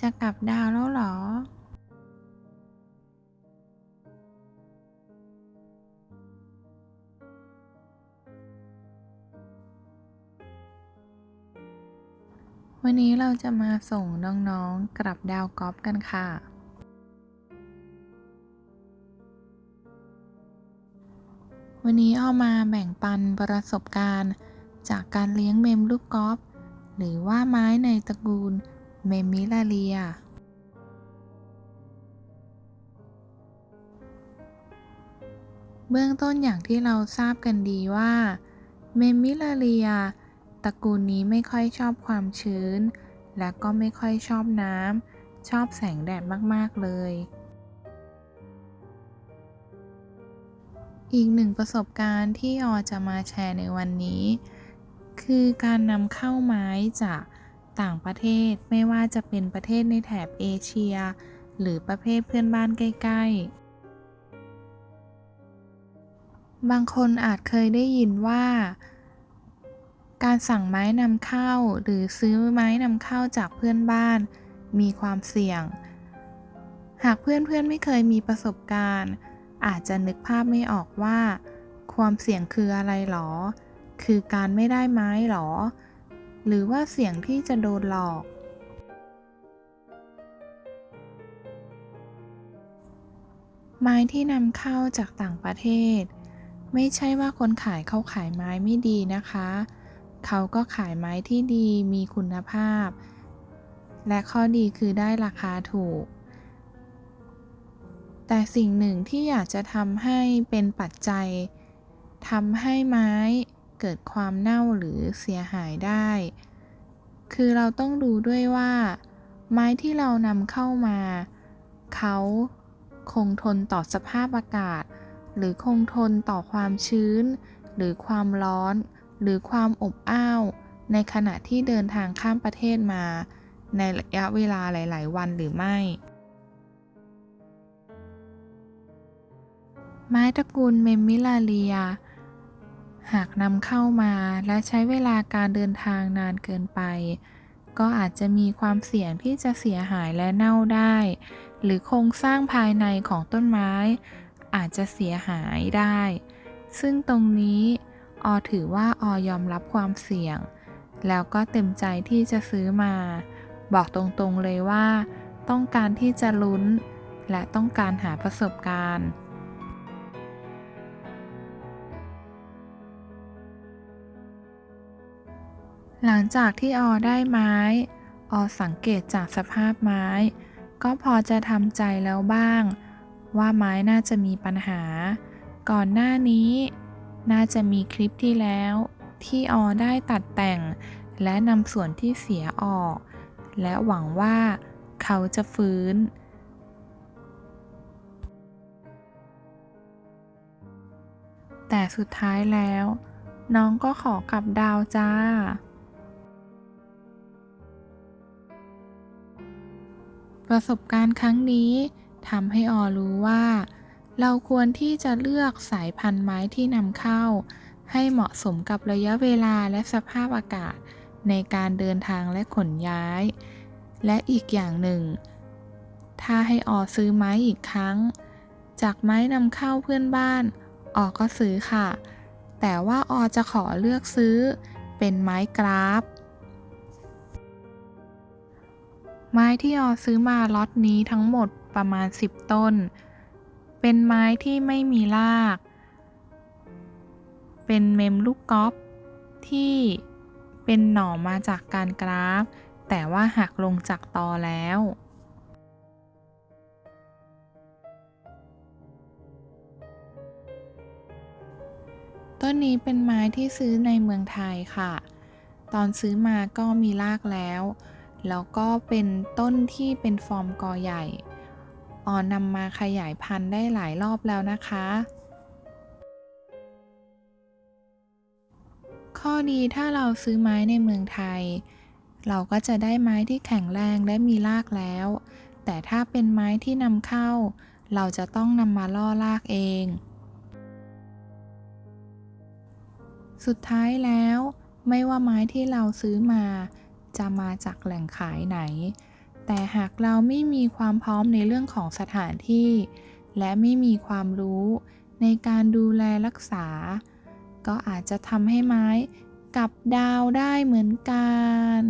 จะกลับดาวแล้วหรอ วันนี้เราจะมาส่งน้องๆกลับดาวกอล์ฟกันค่ะ วันนี้เอามาแบ่งปันประสบการณ์ จากการเลี้ยงเมมลูกกอล์ฟหรือว่าไม้ในตระกูล เมมมิลาเลีย เบื้องต้นอย่างที่เราทราบกันดีว่าเมมมิลาเลียตระกูลนี้ไม่ค่อยชอบความชื้น และก็ไม่ค่อยชอบน้ำ ชอบแสงแดดมาก ๆ เลย อีกหนึ่งประสบการณ์ที่ออจะมาแชร์ในวันนี้ คือการนำเข้าไม้จาก ต่างประเทศไม่ว่าจะเป็นประเทศในแถบเอเชีย หรือประเทศเพื่อนบ้านใกล้ ๆ บางคนอาจเคยได้ยินว่า การสั่งไม้นำเข้าหรือซื้อไม้นำเข้าจากเพื่อนบ้าน มีความเสี่ยง หากเพื่อนๆไม่เคยมีประสบการณ์ อาจจะนึกภาพไม่ออกว่า ความเสี่ยงคืออะไรหรอ คือการไม่ได้ไม้หรอ หรือว่าเสี่ยงที่จะโดนหลอก ไม้ที่นำเข้าจากต่างประเทศ ไม่ใช่ว่าคนขายเขาขายไม้ไม่ดีนะคะ เขาก็ขายไม้ที่ดีมีคุณภาพ และข้อดีคือได้ราคาถูก แต่สิ่งหนึ่งที่อยากจะทำให้เป็นปัจจัยทำให้ไม้ เกิดความเน่าหรือเสียหายได้ คือเราต้องดูด้วยว่า ไม้ที่เรานำเข้ามา เขาคงทนต่อสภาพอากาศ หรือคงทนต่อความชื้น หรือความร้อน หรือความอบอ้าว ในขณะที่เดินทางข้ามประเทศมา ในระยะเวลาหลาย ๆ วันหรือไม่ ไม้ตระกูลเมมมิลาเลีย หากนำเข้ามาและใช้เวลาการเดินทางนานเกินไป ก็อาจจะมีความเสี่ยงที่จะเสียหายและเน่าได้ หรือโครงสร้างภายในของต้นไม้ อาจจะเสียหายได้ ซึ่งตรงนี้ออถือว่าออยอมรับความเสี่ยง แล้วก็เต็มใจที่จะซื้อมา บอกตรงๆเลยว่า ต้องการที่จะลุ้น และต้องการหาประสบการณ์ หลังจากที่ออได้ไม้ ออสังเกตจากสภาพไม้ ก็พอจะทำใจแล้วบ้าง ว่าไม้น่าจะมีปัญหา ก่อนหน้านี้ น่าจะมีคลิปที่แล้ว ที่ออได้ตัดแต่ง และนำส่วนที่เสียออก และหวังว่าเขาจะฟื้นแต่สุดท้ายแล้ว น้องก็ขอกลับดาวจ้า ประสบการณ์ครั้งนี้ทำให้ออรู้ว่า เราควรที่จะเลือกสายพันธุ์ไม้ที่นำเข้า ให้เหมาะสมกับระยะเวลาและสภาพอากาศ ในการเดินทางและขนย้าย และอีกอย่างหนึ่ง ถ้าให้ออซื้อไม้อีกครั้ง จากไม้นำเข้าเพื่อนบ้านออก็ซื้อค่ะ แต่ว่าออจะขอเลือกซื้อเป็นไม้กราฟ ไม้ที่ออซื้อมาล็อตนี้ทั้งหมดประมาณ 10 ต้น เป็นไม้ที่ไม่มีราก เป็นเมมลูกกอล์ฟที่เป็นหน่อมาจากการกราฟ แต่ว่าหักลงจากตอแล้ว ต้นนี้เป็นไม้ที่ซื้อในเมืองไทยค่ะ ตอนซื้อมาก็มีรากแล้ว แล้วก็เป็นต้นที่เป็นฟอร์มกอใหญ่ ออนนำมาขยายพันธุ์ได้หลายรอบแล้วนะคะ ข้อดีถ้าเราซื้อไม้ในเมืองไทย เราก็จะได้ไม้ที่แข็งแรงและมีรากแล้ว แต่ถ้าเป็นไม้ที่นำเข้า เราจะต้องนำมาล่อรากเอง สุดท้ายแล้ว ไม่ว่าไม้ที่เราซื้อมา จะมาจากแหล่งขายไหน แต่หากเราไม่มีความพร้อมในเรื่องของสถานที่ และไม่มีความรู้ในการดูแลรักษา ก็อาจจะทำให้ไม้กับดาวได้เหมือนกัน